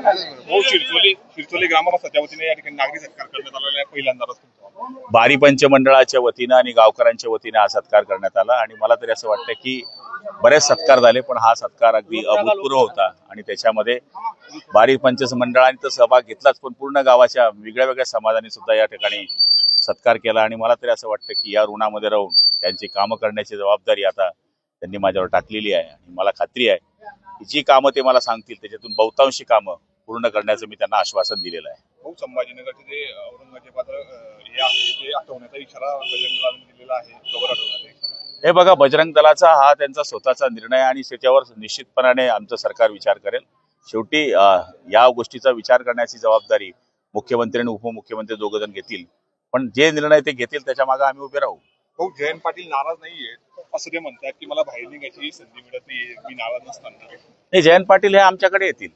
हो, आंबोली ग्रामस्थाच्या वतीने या ठिकाणी नागरी सत्कार करण्यात आलेला आहे पहिल्यांदाच बारी पंचमंडळाच्या वतीनं आणि गावकऱ्यांच्या वतीने हा सत्कार करण्यात आला आणि मला तरी असं वाटतं की बरेच सत्कार झाले पण हा सत्कार अगदी अभूतपूर्व होता आणि त्याच्यामध्ये बारी पंचमंडळाने तर सहभाग घेतलाच पण पूर्ण गावाच्या वेगळ्या वेगळ्या समाजाने सुद्धा या ठिकाणी सत्कार केला आणि मला तरी असं वाटतं की या ऋणामध्ये राहून त्यांची कामं करण्याची जबाबदारी आता त्यांनी माझ्यावर टाकलेली आहे आणि मला खात्री आहे की जी कामं ते मला सांगतील त्याच्यातून बहुतांशी कामं पूर्ण करण्याचं मी त्यांना आश्वासन दिलेलं आहे. भाऊ संभाजीनगरचे जे औरंगजेबाचं अं, हे आहे ते हटवण्याचा इशारा बजरंग दलाने दिलेला आहे कवर हटवण्याचा इशारा. हे बघा बजरंग दलाचा हा त्यांचा स्वतःचा निर्णय आणि त्याच्यावर निश्चितपणाने आमचं सरकार विचार करेल. शेवटी या गोष्टीचा विचार करण्याची जबाबदारी मुख्यमंत्री आणि उपमुख्यमंत्री दोघ जण घेतील. पण जे निर्णय ते घेतील त्याच्यामागे आम्ही उभे राहू. भाऊ जयंत पाटील नाराज नाहीये असं ते म्हणतात की मला बाहेर निघायची संधी मिळत नाहीये मी नाराज नसताना. हे जयंत पाटील हे आमच्याकडे येतील.